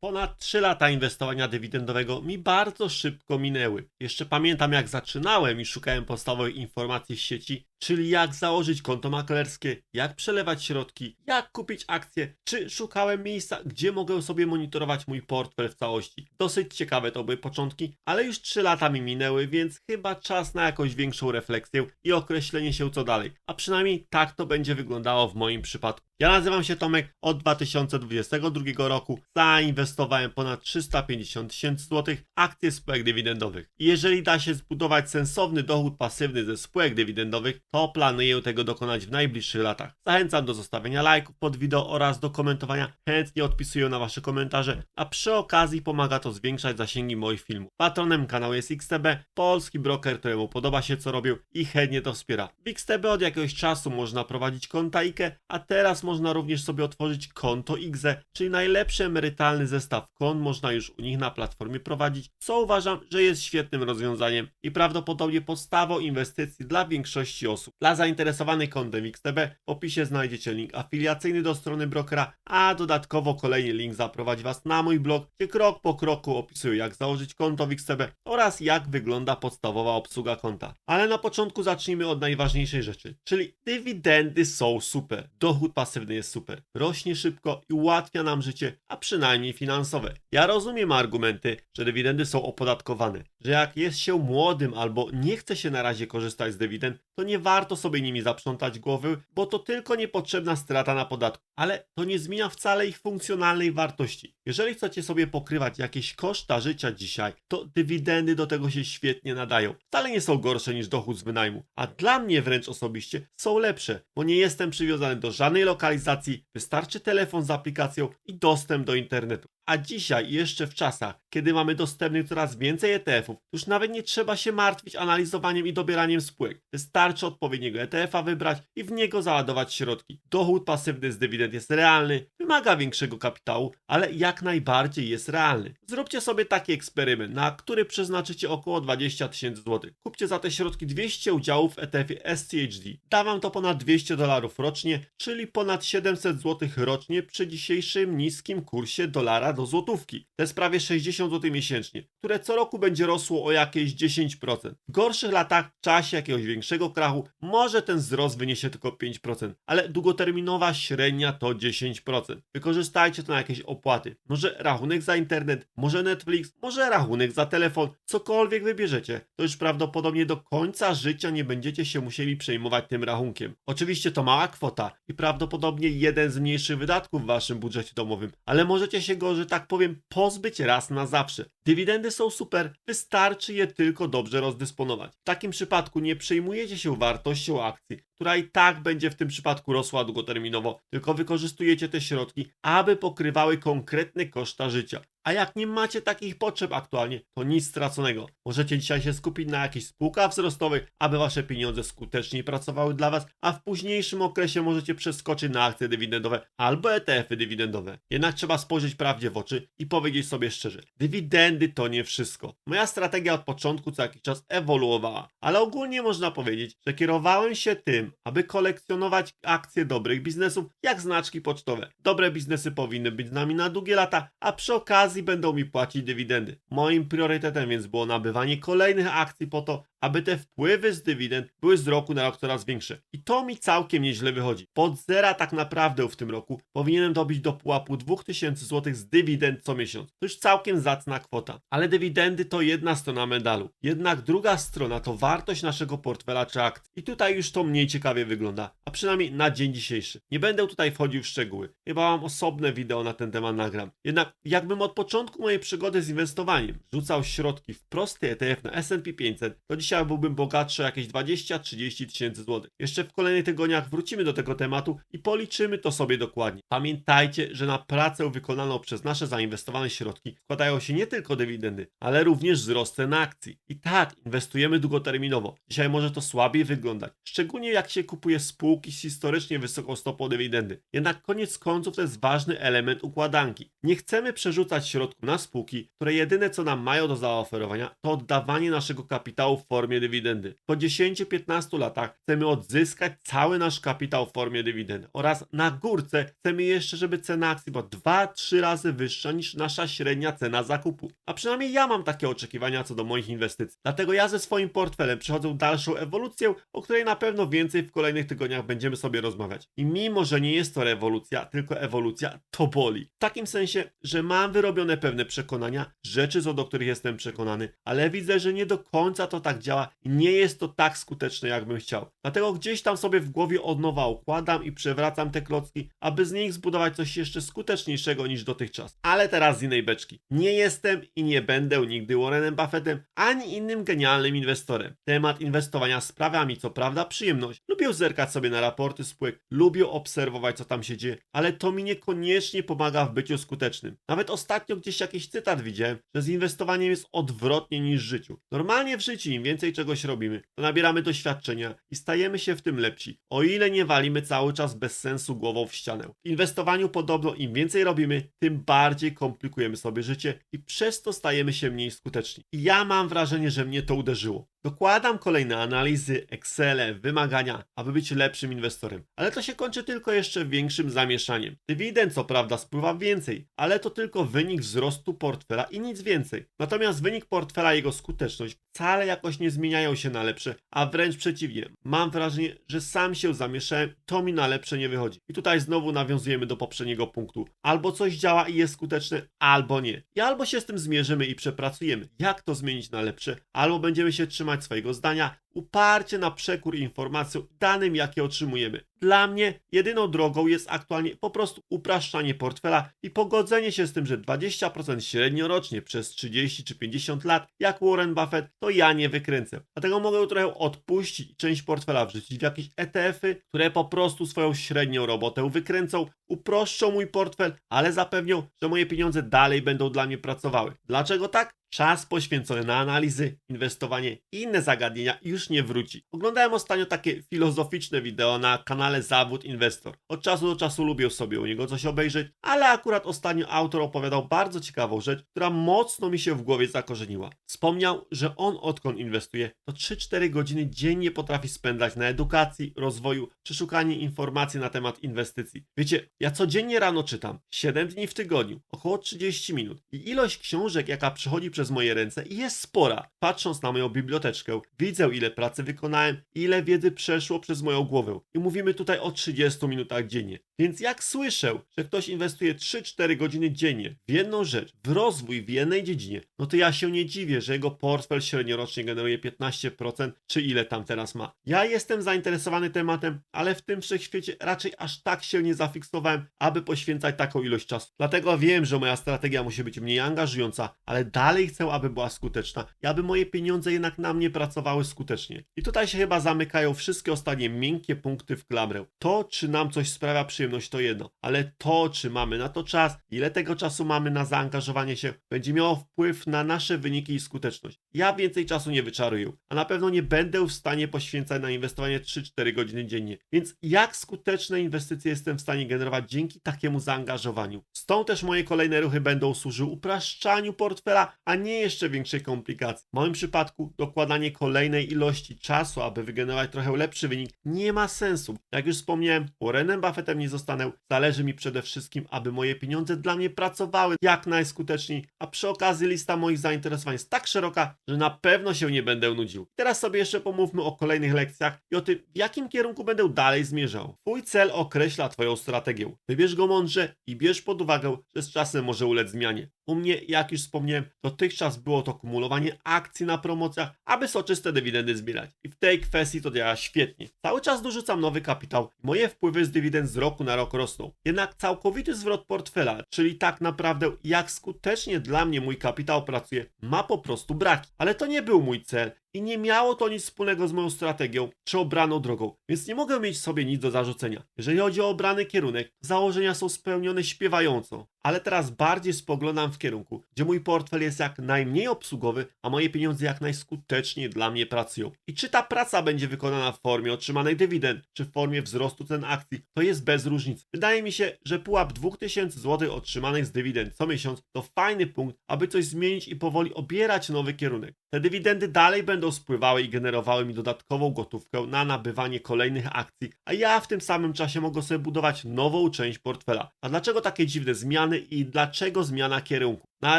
Ponad 3 lata inwestowania dywidendowego mi bardzo szybko minęły. Jeszcze pamiętam jak zaczynałem i szukałem podstawowych informacji z sieci, czyli jak założyć konto maklerskie, jak przelewać środki, jak kupić akcje, czy szukałem miejsca, gdzie mogę sobie monitorować mój portfel w całości. Dosyć ciekawe to były początki, ale już 3 lata mi minęły, więc chyba czas na jakąś większą refleksję i określenie się co dalej. A przynajmniej tak to będzie wyglądało w moim przypadku. Ja nazywam się Tomek, od 2022 roku zainwestowałem ponad 350 tysięcy złotych akcje spółek dywidendowych. Jeżeli da się zbudować sensowny dochód pasywny ze spółek dywidendowych, to planuję tego dokonać w najbliższych latach. Zachęcam do zostawienia lajków pod wideo oraz do komentowania. Chętnie odpisuję na Wasze komentarze, a przy okazji pomaga to zwiększać zasięgi moich filmów. Patronem kanału jest XTB, polski broker, któremu podoba się co robią i chętnie to wspiera. W XTB od jakiegoś czasu można prowadzić konta IKE, a teraz można również sobie otworzyć konto IGZE, czyli najlepszy emerytalny zestaw kont można już u nich na platformie prowadzić, co uważam, że jest świetnym rozwiązaniem i prawdopodobnie podstawą inwestycji dla większości osób. Dla zainteresowanych kontem XTB w opisie znajdziecie link afiliacyjny do strony brokera, a dodatkowo kolejny link zaprowadzi Was na mój blog, gdzie krok po kroku opisuję jak założyć konto w XTB oraz jak wygląda podstawowa obsługa konta. Ale na początku zacznijmy od najważniejszej rzeczy, czyli dywidendy są super, dochód pasywny jest super, rośnie szybko i ułatwia nam życie, a przynajmniej finansowe. Ja rozumiem argumenty, że dywidendy są opodatkowane, że jak jest się młodym albo nie chce się na razie korzystać z dywidend, to nie warto sobie nimi zaprzątać głowy, bo to tylko niepotrzebna strata na podatku. Ale to nie zmienia wcale ich funkcjonalnej wartości. Jeżeli chcecie sobie pokrywać jakieś koszta życia dzisiaj, to dywidendy do tego się świetnie nadają. Wcale nie są gorsze niż dochód z wynajmu, a dla mnie wręcz osobiście są lepsze, bo nie jestem przywiązany do żadnej lokalizacji, wystarczy telefon z aplikacją i dostęp do internetu. A dzisiaj, jeszcze w czasach, kiedy mamy dostępnych coraz więcej ETF-ów, już nawet nie trzeba się martwić analizowaniem i dobieraniem spółek. Wystarczy odpowiedniego ETF-a wybrać i w niego załadować środki. Dochód pasywny z dywidend jest realny, wymaga większego kapitału, ale jak najbardziej jest realny. Zróbcie sobie taki eksperyment, na który przeznaczycie około 20 tysięcy złotych. Kupcie za te środki 200 udziałów w ETF-ie SCHD. Da wam to ponad 200 dolarów rocznie, czyli ponad 700 złotych rocznie przy dzisiejszym niskim kursie dolara do złotówki. To jest prawie 60 zł miesięcznie, które co roku będzie rosło o jakieś 10%. W gorszych latach, w czasie jakiegoś większego krachu, może ten wzrost wyniesie tylko 5%, ale długoterminowa średnia to 10%. Wykorzystajcie to na jakieś opłaty. Może rachunek za internet, może Netflix, może rachunek za telefon, cokolwiek wybierzecie, to już prawdopodobnie do końca życia nie będziecie się musieli przejmować tym rachunkiem. Oczywiście to mała kwota i prawdopodobnie jeden z mniejszych wydatków w waszym budżecie domowym, ale możecie się go, tak powiem, pozbyć raz na zawsze. Dywidendy są super, wystarczy je tylko dobrze rozdysponować. W takim przypadku nie przejmujecie się wartością akcji, która i tak będzie w tym przypadku rosła długoterminowo, tylko wykorzystujecie te środki, aby pokrywały konkretne koszta życia. A jak nie macie takich potrzeb aktualnie, to nic straconego. Możecie dzisiaj się skupić na jakichś spółkach wzrostowych, aby wasze pieniądze skuteczniej pracowały dla was, a w późniejszym okresie możecie przeskoczyć na akcje dywidendowe albo ETF-y dywidendowe. Jednak trzeba spojrzeć prawdzie w oczy i powiedzieć sobie szczerze, dywidendy to nie wszystko. Moja strategia od początku co jakiś czas ewoluowała, ale ogólnie można powiedzieć, że kierowałem się tym, aby kolekcjonować akcje dobrych biznesów, jak znaczki pocztowe. Dobre biznesy powinny być z nami na długie lata, a przy okazji będą mi płacić dywidendy. Moim priorytetem więc było nabywanie kolejnych akcji po to, aby te wpływy z dywidend były z roku na rok coraz większe. I to mi całkiem nieźle wychodzi. Pod zera tak naprawdę w tym roku powinienem dobić do pułapu 2000 zł z dywidend co miesiąc. To już całkiem zacna kwota. Ale dywidendy to jedna strona medalu. Jednak druga strona to wartość naszego portfela czy akcji. I tutaj już to mniej ciekawie wygląda. A przynajmniej na dzień dzisiejszy. Nie będę tutaj wchodził w szczegóły. Chyba mam osobne wideo na ten temat nagram. Jednak jakbym od początku mojej przygody z inwestowaniem rzucał środki w prosty ETF na S&P 500, to dzisiaj byłbym bogatszy o jakieś 20-30 tysięcy złotych. Jeszcze w kolejnych tygodniach wrócimy do tego tematu i policzymy to sobie dokładnie. Pamiętajcie, że na pracę wykonaną przez nasze zainwestowane środki składają się nie tylko dywidendy, ale również wzrost cen akcji. I tak, inwestujemy długoterminowo. Dzisiaj może to słabiej wyglądać, szczególnie jak się kupuje spółki z historycznie wysoką stopą dywidendy. Jednak koniec końców to jest ważny element układanki. Nie chcemy przerzucać środków na spółki, które jedyne co nam mają do zaoferowania to oddawanie naszego kapitału w formie formie dywidendy. Po 10-15 latach chcemy odzyskać cały nasz kapitał w formie dywidendy oraz na górce chcemy jeszcze, żeby cena akcji była 2-3 razy wyższa niż nasza średnia cena zakupu. A przynajmniej ja mam takie oczekiwania co do moich inwestycji. Dlatego ja ze swoim portfelem przechodzę dalszą ewolucję, o której na pewno więcej w kolejnych tygodniach będziemy sobie rozmawiać. I mimo, że nie jest to rewolucja, tylko ewolucja, to boli. W takim sensie, że mam wyrobione pewne przekonania, rzeczy co do których jestem przekonany, ale widzę, że nie do końca to tak działa i nie jest to tak skuteczne, jakbym chciał. Dlatego gdzieś tam sobie w głowie od nowa układam i przewracam te klocki, aby z nich zbudować coś jeszcze skuteczniejszego niż dotychczas. Ale teraz z innej beczki. Nie jestem i nie będę nigdy Warrenem Buffettem, ani innym genialnym inwestorem. Temat inwestowania sprawia mi co prawda przyjemność. Lubię zerkać sobie na raporty spółek, lubię obserwować co tam się dzieje, ale to mi niekoniecznie pomaga w byciu skutecznym. Nawet ostatnio gdzieś jakiś cytat widziałem, że z inwestowaniem jest odwrotnie niż w życiu. Normalnie w życiu im więcej czegoś robimy, to nabieramy doświadczenia i stajemy się w tym lepsi, o ile nie walimy cały czas bez sensu głową w ścianę. W inwestowaniu podobno im więcej robimy, tym bardziej komplikujemy sobie życie i przez to stajemy się mniej skuteczni. I ja mam wrażenie, że mnie to uderzyło. Dokładam kolejne analizy, Excele, wymagania, aby być lepszym inwestorem. Ale to się kończy tylko jeszcze większym zamieszaniem. Dywidend co prawda spływa więcej, ale to tylko wynik wzrostu portfela i nic więcej. Natomiast wynik portfela i jego skuteczność wcale jakoś nie zmieniają się na lepsze, a wręcz przeciwnie. Mam wrażenie, że sam się zamieszałem, to mi na lepsze nie wychodzi. I tutaj znowu nawiązujemy do poprzedniego punktu. Albo coś działa i jest skuteczne, albo nie. I albo się z tym zmierzymy i przepracujemy, jak to zmienić na lepsze, albo będziemy się trzymać swojego zdania, uparcie na przekór informacjom danym, jakie otrzymujemy. Dla mnie jedyną drogą jest aktualnie po prostu upraszczanie portfela i pogodzenie się z tym, że 20% średnio rocznie przez 30 czy 50 lat, jak Warren Buffett, to ja nie wykręcę. Dlatego mogę trochę odpuścić część portfela wrzucić w jakieś ETF-y, które po prostu swoją średnią robotę wykręcą, uproszczą mój portfel, ale zapewnią, że moje pieniądze dalej będą dla mnie pracowały. Dlaczego tak? Czas poświęcony na analizy, inwestowanie i inne zagadnienia już nie wróci. Oglądałem ostatnio takie filozoficzne wideo na kanale Zawód Inwestor. Od czasu do czasu lubię sobie u niego coś obejrzeć, ale akurat ostatnio autor opowiadał bardzo ciekawą rzecz, która mocno mi się w głowie zakorzeniła. Wspomniał, że on odkąd inwestuje, to 3-4 godziny dziennie potrafi spędzać na edukacji, rozwoju czy szukaniu informacji na temat inwestycji. Wiecie, ja codziennie rano czytam, 7 dni w tygodniu, około 30 minut i ilość książek, jaka przychodzi przez moje ręce jest spora. Patrząc na moją biblioteczkę, widzę ile pracy wykonałem, ile wiedzy przeszło przez moją głowę. I mówimy tutaj o 30 minutach dziennie. Więc jak słyszę, że ktoś inwestuje 3-4 godziny dziennie w jedną rzecz, w rozwój w jednej dziedzinie, no to ja się nie dziwię, że jego portfel średniorocznie generuje 15%, czy ile tam teraz ma. Ja jestem zainteresowany tematem, ale w tym wszechświecie raczej aż tak się nie zafiksowałem, aby poświęcać taką ilość czasu. Dlatego wiem, że moja strategia musi być mniej angażująca, ale dalej chcę, aby była skuteczna i aby moje pieniądze jednak na mnie pracowały skutecznie. I tutaj się chyba zamykają wszystkie ostatnie miękkie punkty w klamrę. To, czy nam coś sprawia przyjemność, to jedno, ale to, czy mamy na to czas, ile tego czasu mamy na zaangażowanie się, będzie miało wpływ na nasze wyniki i skuteczność. Ja więcej czasu nie wyczaruję, a na pewno nie będę w stanie poświęcać na inwestowanie 3-4 godziny dziennie. Więc jak skuteczne inwestycje jestem w stanie generować dzięki takiemu zaangażowaniu? Stąd też moje kolejne ruchy będą służyły upraszczaniu portfela, a nie jeszcze większej komplikacji. W moim przypadku dokładanie kolejnej ilości czasu, aby wygenerować trochę lepszy wynik, nie ma sensu. Jak już wspomniałem, Warrenem Buffettem nie zostanę. Zależy mi przede wszystkim, aby moje pieniądze dla mnie pracowały jak najskuteczniej, a przy okazji lista moich zainteresowań jest tak szeroka, że na pewno się nie będę nudził. Teraz sobie jeszcze pomówmy o kolejnych lekcjach i o tym, w jakim kierunku będę dalej zmierzał. Twój cel określa Twoją strategię. Wybierz go mądrze i bierz pod uwagę, że z czasem może ulec zmianie. U mnie, jak już wspomniałem, dotychczas było to kumulowanie akcji na promocjach, aby soczyste dywidendy zbierać. I w tej kwestii to działa świetnie. Cały czas dorzucam nowy kapitał. Moje wpływy z dywidend z roku na rok rosną. Jednak całkowity zwrot portfela, czyli tak naprawdę jak skutecznie dla mnie mój kapitał pracuje, ma po prostu braki. Ale to nie był mój cel i nie miało to nic wspólnego z moją strategią czy obraną drogą, więc nie mogę mieć sobie nic do zarzucenia. Jeżeli chodzi o obrany kierunek, założenia są spełnione śpiewająco. Ale teraz bardziej spoglądam w kierunku, gdzie mój portfel jest jak najmniej obsługowy, a moje pieniądze jak najskuteczniej dla mnie pracują. I czy ta praca będzie wykonana w formie otrzymanej dywidend, czy w formie wzrostu cen akcji, to jest bez różnicy. Wydaje mi się, że pułap 2000 zł otrzymanych z dywidend co miesiąc to fajny punkt, aby coś zmienić i powoli obierać nowy kierunek. Te dywidendy dalej będą spływały i generowały mi dodatkową gotówkę na nabywanie kolejnych akcji, a ja w tym samym czasie mogę sobie budować nową część portfela. A dlaczego takie dziwne i dlaczego zmiana kierunku? Na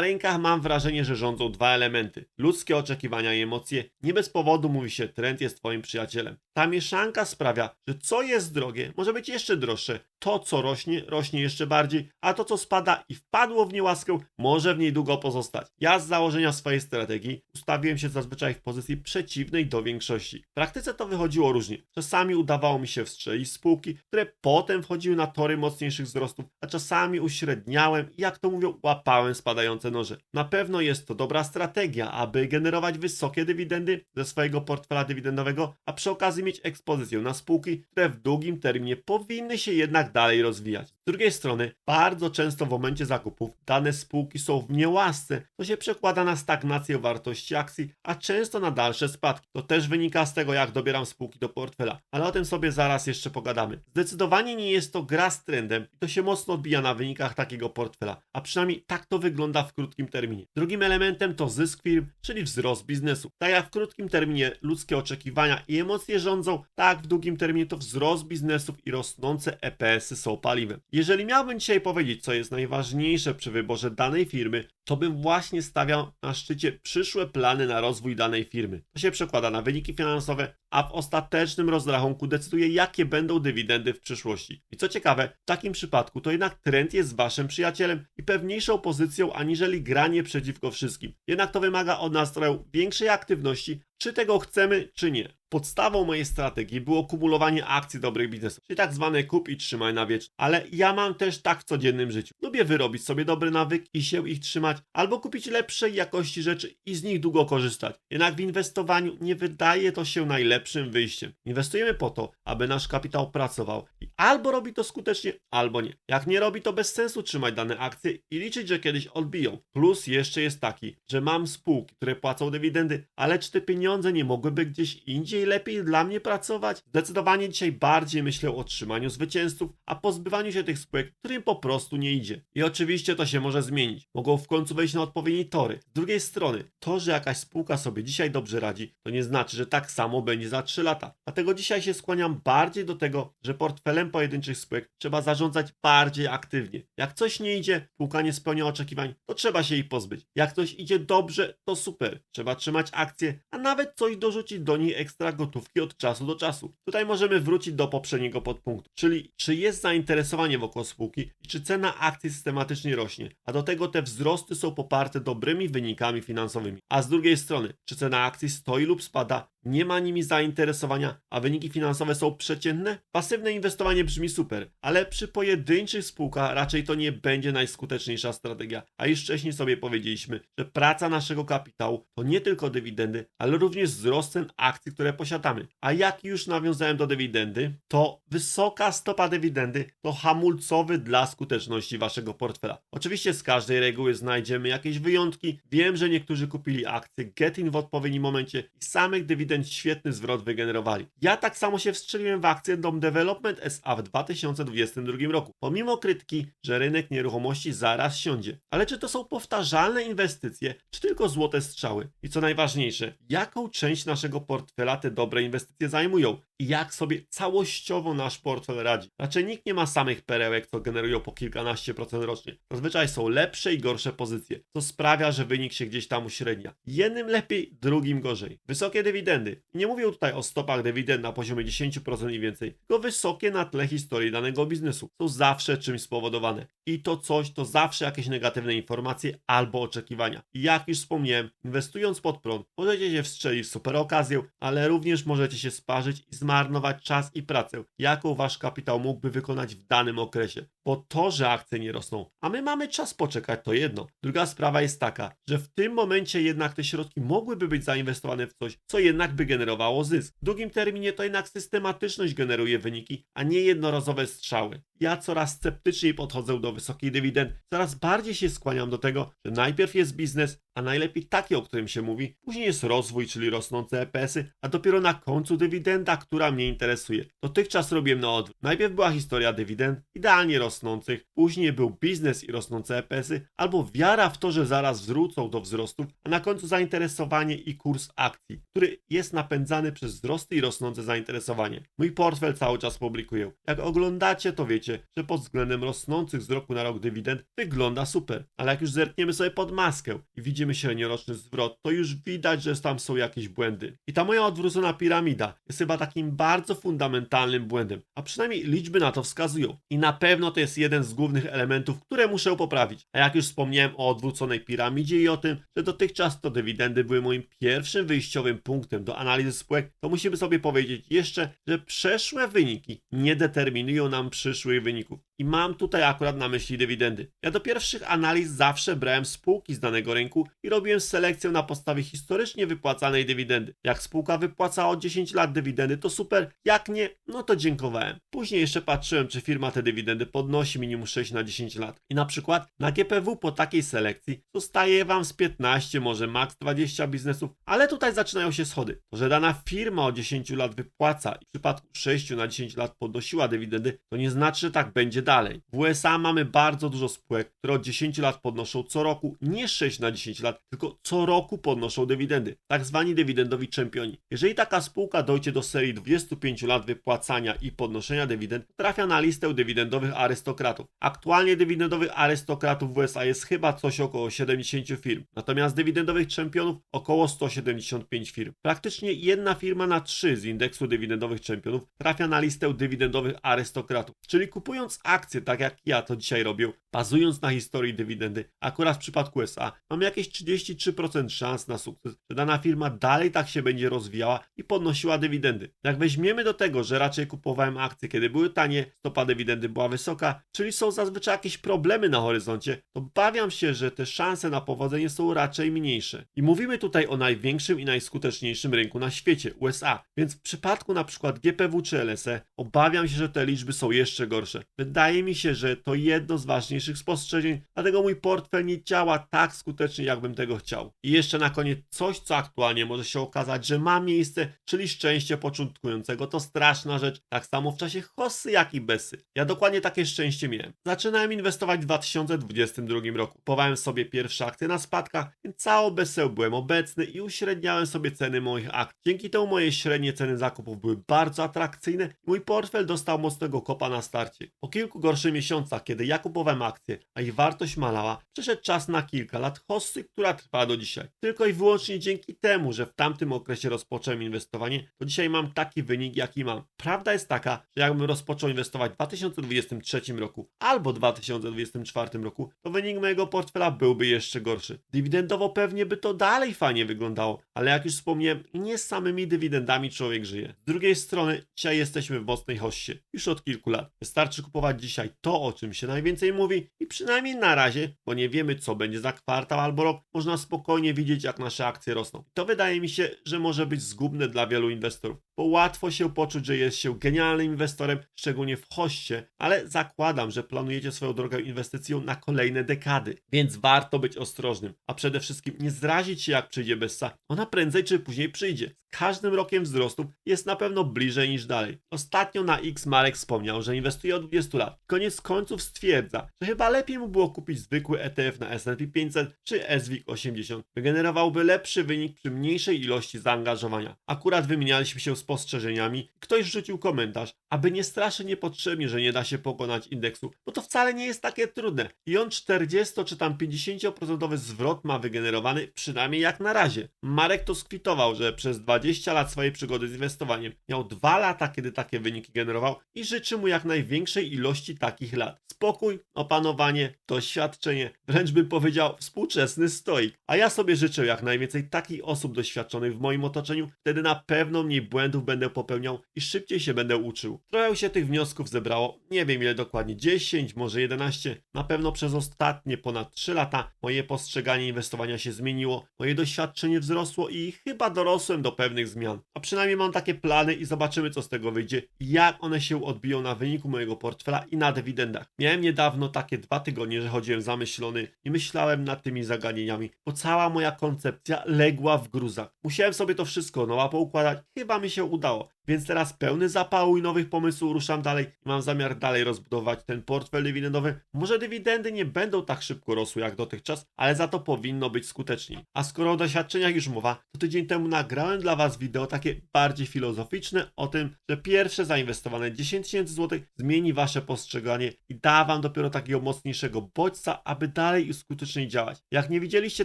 rynkach mam wrażenie, że rządzą dwa elementy: ludzkie oczekiwania i emocje. Nie bez powodu mówi się, trend jest twoim przyjacielem. Ta mieszanka sprawia, że co jest drogie, może być jeszcze droższe. To, co rośnie, rośnie jeszcze bardziej, a to, co spada i wpadło w niełaskę, może w niej długo pozostać. Ja z założenia swojej strategii ustawiłem się zazwyczaj w pozycji przeciwnej do większości. W praktyce to wychodziło różnie. Czasami udawało mi się wstrzelić spółki, które potem wchodziły na tory mocniejszych wzrostów, a czasami uśredniałem i, jak to mówią, łapałem spadające noże. Na pewno jest to dobra strategia, aby generować wysokie dywidendy ze swojego portfela dywidendowego, a przy okazji mieć ekspozycję na spółki, które w długim terminie powinny się jednak dalej rozwijać. Z drugiej strony, bardzo często w momencie zakupów dane spółki są w niełasce, co się przekłada na stagnację wartości akcji, a często na dalsze spadki. To też wynika z tego, jak dobieram spółki do portfela, ale o tym sobie zaraz jeszcze pogadamy. Zdecydowanie nie jest to gra z trendem i to się mocno odbija na wynikach takiego portfela, a przynajmniej tak to wygląda w krótkim terminie. Drugim elementem to zysk firm, czyli wzrost biznesu. Tak jak w krótkim terminie ludzkie oczekiwania i emocje rządzą, tak w długim terminie to wzrost biznesów i rosnące EPS-y są paliwem. Jeżeli miałbym dzisiaj powiedzieć, co jest najważniejsze przy wyborze danej firmy, to bym właśnie stawiał na szczycie przyszłe plany na rozwój danej firmy. To się przekłada na wyniki finansowe, a w ostatecznym rozrachunku decyduje, jakie będą dywidendy w przyszłości. I co ciekawe, w takim przypadku to jednak trend jest waszym przyjacielem i pewniejszą pozycją aniżeli granie przeciwko wszystkim. Jednak to wymaga od nas trochę większej aktywności, czy tego chcemy, czy nie. Podstawą mojej strategii było kumulowanie akcji dobrych biznesów, czyli tak zwane kup i trzymaj na wieczność. Ale ja mam też tak w codziennym życiu. Lubię wyrobić sobie dobry nawyk i się ich trzymać, albo kupić lepszej jakości rzeczy i z nich długo korzystać. Jednak w inwestowaniu nie wydaje to się najlepszym wyjściem. Inwestujemy po to, aby nasz kapitał pracował i albo robi to skutecznie, albo nie. Jak nie robi, to bez sensu trzymać dane akcje i liczyć, że kiedyś odbiją. Plus jeszcze jest taki, że mam spółki, które płacą dywidendy, ale czy te pieniądze nie mogłyby gdzieś indziej lepiej dla mnie pracować? Zdecydowanie dzisiaj bardziej myślę o otrzymaniu zwycięzców, a pozbywaniu się tych spółek, którym po prostu nie idzie. I oczywiście to się może zmienić. Mogą w końcu wejść na odpowiednie tory. Z drugiej strony, to, że jakaś spółka sobie dzisiaj dobrze radzi, to nie znaczy, że tak samo będzie za 3 lata. Dlatego dzisiaj się skłaniam bardziej do tego, że portfelem pojedynczych spółek trzeba zarządzać bardziej aktywnie. Jak coś nie idzie, spółka nie spełnia oczekiwań, to trzeba się ich pozbyć. Jak coś idzie dobrze, to super. Trzeba trzymać akcje, a nawet coś dorzucić do niej ekstra gotówki od czasu do czasu. Tutaj możemy wrócić do poprzedniego podpunktu, czyli czy jest zainteresowanie wokół spółki i czy cena akcji systematycznie rośnie, a do tego te wzrosty są poparte dobrymi wynikami finansowymi. A z drugiej strony, czy cena akcji stoi lub spada, nie ma nimi zainteresowania, a wyniki finansowe są przeciętne? Pasywne inwestowanie brzmi super, ale przy pojedynczych spółkach raczej to nie będzie najskuteczniejsza strategia. A już wcześniej sobie powiedzieliśmy, że praca naszego kapitału to nie tylko dywidendy, ale również wzrost cen akcji, które posiadamy. A jak już nawiązałem do dywidendy, to wysoka stopa dywidendy to hamulcowy dla skuteczności waszego portfela. Oczywiście z każdej reguły znajdziemy jakieś wyjątki. Wiem, że niektórzy kupili akcje Getin w odpowiednim momencie i samych dywidend świetny zwrot wygenerowali. Ja tak samo się wstrzeliłem w akcję Dom Development SA w 2022 roku, pomimo krytyki, że rynek nieruchomości zaraz siądzie. Ale czy to są powtarzalne inwestycje, czy tylko złote strzały? I co najważniejsze, jaką część naszego portfela te dobre inwestycje zajmują? I jak sobie całościowo nasz portfel radzi? Raczej nikt nie ma samych perełek, co generują po kilkanaście procent rocznie. Zazwyczaj są lepsze i gorsze pozycje, co sprawia, że wynik się gdzieś tam uśrednia. Jednym lepiej, drugim gorzej. Wysokie dywidendy. Nie mówię tutaj o stopach dywidend na poziomie 10% i więcej, tylko wysokie na tle historii danego biznesu. Są zawsze czymś spowodowane. I to coś to zawsze jakieś negatywne informacje albo oczekiwania. Jak już wspomniałem, inwestując pod prąd, możecie się wstrzelić w super okazję, ale również możecie się sparzyć i zmarnować czas i pracę, jaką wasz kapitał mógłby wykonać w danym okresie. Bo to, że akcje nie rosną, a my mamy czas poczekać, to jedno. Druga sprawa jest taka, że w tym momencie jednak te środki mogłyby być zainwestowane w coś, co jednak by generowało zysk. W długim terminie to jednak systematyczność generuje wyniki, a nie jednorazowe strzały. Ja coraz sceptyczniej podchodzę do wysokich dywidend, coraz bardziej się skłaniam do tego, że najpierw jest biznes, a najlepiej taki, o którym się mówi, później jest rozwój, czyli rosnące EPS-y, a dopiero na końcu dywidenda, która mnie interesuje. Dotychczas robiłem na odwrót. Najpierw była historia dywidend, idealnie rosnących, później był biznes i rosnące EPS-y, albo wiara w to, że zaraz wrócą do wzrostów, a na końcu zainteresowanie i kurs akcji, który jest napędzany przez wzrosty i rosnące zainteresowanie. Mój portfel cały czas publikuję. Jak oglądacie, to wiecie, że pod względem rosnących z roku na rok dywidend wygląda super, ale jak już zerkniemy sobie pod maskę i widzimy średnioroczny zwrot, to już widać, że tam są jakieś błędy. I ta moja odwrócona piramida jest chyba takim bardzo fundamentalnym błędem, a przynajmniej liczby na to wskazują. I na pewno to jest jeden z głównych elementów, które muszę poprawić. A jak już wspomniałem o odwróconej piramidzie i o tym, że dotychczas to dywidendy były moim pierwszym wyjściowym punktem do analizy spółek, to musimy sobie powiedzieć jeszcze, że przeszłe wyniki nie determinują nam przyszłych wyników. I mam tutaj akurat na myśli dywidendy. Ja do pierwszych analiz zawsze brałem spółki z danego rynku i robiłem selekcję na podstawie historycznie wypłacanej dywidendy. Jak spółka wypłacała od 10 lat dywidendy, to super, jak nie, no to dziękowałem. Później jeszcze patrzyłem, czy firma te dywidendy podnosi minimum 6 na 10 lat. I na przykład na GPW po takiej selekcji zostaje Wam z 15, może maks 20 biznesów, ale tutaj zaczynają się schody. To, że dana firma od 10 lat wypłaca i w przypadku 6 na 10 lat podnosiła dywidendy, to nie znaczy, że tak będzie dalej. W USA mamy bardzo dużo spółek, które od 10 lat podnoszą co roku nie 6 na 10 lat, tylko co roku podnoszą dywidendy. Tak zwani dywidendowi czempioni. Jeżeli taka spółka dojdzie do serii 25 lat wypłacania i podnoszenia dywidend, trafia na listę dywidendowych arystokratów. Aktualnie dywidendowych arystokratów w USA jest chyba coś około 70 firm, natomiast dywidendowych czempionów około 175 firm. Praktycznie jedna firma na trzy z indeksu dywidendowych czempionów trafia na listę dywidendowych arystokratów. Czyli kupując akcje, tak jak ja to dzisiaj robię, bazując na historii dywidendy, akurat w przypadku USA, mamy jakieś 33% szans na sukces, że dana firma dalej tak się będzie rozwijała i podnosiła dywidendy. Jak weźmiemy do tego, że raczej kupowałem akcje, kiedy były tanie, stopa dywidendy była wysoka, czyli są zazwyczaj jakieś problemy na horyzoncie, to bawiam się, że te szanse na powodzenie są raczej mniejsze. I mówimy tutaj o największym i najskuteczniejszym rynku na świecie, USA, więc w przypadku na przykład GPW czy LSE, obawiam się, że te liczby są jeszcze gorsze. Wydaje mi się, że to jedno z ważniejszych spostrzeżeń, dlatego mój portfel nie działa tak skutecznie, jakbym tego chciał. I jeszcze na koniec coś, co aktualnie może się okazać, że ma miejsce, czyli szczęście początkującego. To straszna rzecz, tak samo w czasie hossy, jak i besy. Ja dokładnie takie szczęście miałem. Zaczynałem inwestować w 2022 roku. Kupowałem sobie pierwsze akcje na spadkach, więc całą besę byłem obecny i uśredniałem sobie ceny moich akcji. Dzięki temu moje średnie ceny zakupów były bardzo atrakcyjne i mój portfel dostał mocnego kopa na starcie. Po kilku gorszych miesiącach, kiedy ja kupowałem akcje, a ich wartość malała, przyszedł czas na kilka lat hossy, która trwa do dzisiaj. Tylko i wyłącznie dzięki temu, że w tamtym okresie rozpocząłem inwestowanie, to dzisiaj mam taki wynik, jaki mam. Prawda jest taka, że jakbym rozpoczął inwestować w 2023 roku albo 2024 roku, to wynik mojego portfela byłby jeszcze gorszy. Dywidendowo pewnie by to dalej fajnie wyglądało, ale jak już wspomniałem, nie z samymi dywidendami człowiek żyje. Z drugiej strony, dzisiaj jesteśmy w mocnej hossie, już od kilku lat. Wystarczy kupować dzisiaj to, o czym się najwięcej mówi i przynajmniej na razie, bo nie wiemy co będzie za kwartał albo rok, można spokojnie widzieć jak nasze akcje rosną. To wydaje mi się, że może być zgubne dla wielu inwestorów, bo łatwo się poczuć, że jest się genialnym inwestorem, szczególnie w hoście, ale zakładam, że planujecie swoją drogę inwestycją na kolejne dekady, więc warto być ostrożnym, a przede wszystkim nie zrazić się jak przyjdzie Bessa, ona prędzej czy później przyjdzie. Z każdym rokiem wzrostu jest na pewno bliżej niż dalej. Ostatnio na X Marek wspomniał, że inwestuje od 20 lat. Koniec końców stwierdza, że chyba lepiej mu było kupić zwykły ETF na S&P 500 czy SWIG 80. Wygenerowałby lepszy wynik przy mniejszej ilości zaangażowania. Akurat wymienialiśmy się spostrzeżeniami. Ktoś rzucił komentarz, aby nie straszy niepotrzebnie, że nie da się pokonać indeksu, bo to wcale nie jest takie trudne. I on 40 czy tam 50% zwrot ma wygenerowany, przynajmniej jak na razie. Marek to skwitował, że przez 20 lat swojej przygody z inwestowaniem miał 2 lata, kiedy takie wyniki generował i życzy mu jak największej ilości takich lat. Spokój, opanowanie, doświadczenie, wręcz bym powiedział współczesny stoik. A ja sobie życzę jak najwięcej takich osób doświadczonych w moim otoczeniu, wtedy na pewno mniej błędów będę popełniał i szybciej się będę uczył. Trochę się tych wniosków zebrało, nie wiem ile dokładnie, 10, może 11. Na pewno przez ostatnie ponad 3 lata moje postrzeganie inwestowania się zmieniło, moje doświadczenie wzrosło i chyba dorosłem do pewnych zmian. A przynajmniej mam takie plany i zobaczymy co z tego wyjdzie jak one się odbiją na wyniku mojego portfela i na dywidendach. Miałem niedawno takie dwa tygodnie, że chodziłem zamyślony i myślałem nad tymi zagadnieniami, bo cała moja koncepcja legła w gruzach. Musiałem sobie to wszystko nowa poukładać, chyba mi się się udało. Więc teraz pełny zapału i nowych pomysłów ruszam dalej i mam zamiar dalej rozbudować ten portfel dywidendowy. Może dywidendy nie będą tak szybko rosły jak dotychczas, ale za to powinno być skuteczniej. A skoro o doświadczeniach już mowa, to tydzień temu nagrałem dla Was wideo takie bardziej filozoficzne o tym, że pierwsze zainwestowane 10 tysięcy złotych zmieni Wasze postrzeganie i da Wam dopiero takiego mocniejszego bodźca, aby dalej i skuteczniej działać. Jak nie widzieliście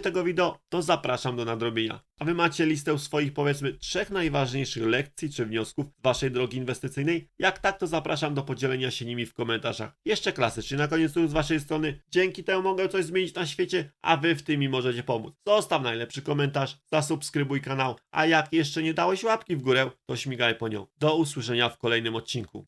tego wideo, to zapraszam do nadrobienia. A Wy macie listę swoich powiedzmy trzech najważniejszych lekcji czy wniosków z Waszej drogi inwestycyjnej? Jak tak, to zapraszam do podzielenia się nimi w komentarzach. Jeszcze klasycznie na koniec z Waszej strony. Dzięki temu mogę coś zmienić na świecie, a Wy w tym mi możecie pomóc. Zostaw najlepszy komentarz, zasubskrybuj kanał, a jak jeszcze nie dałeś łapki w górę, to śmigaj po nią. Do usłyszenia w kolejnym odcinku.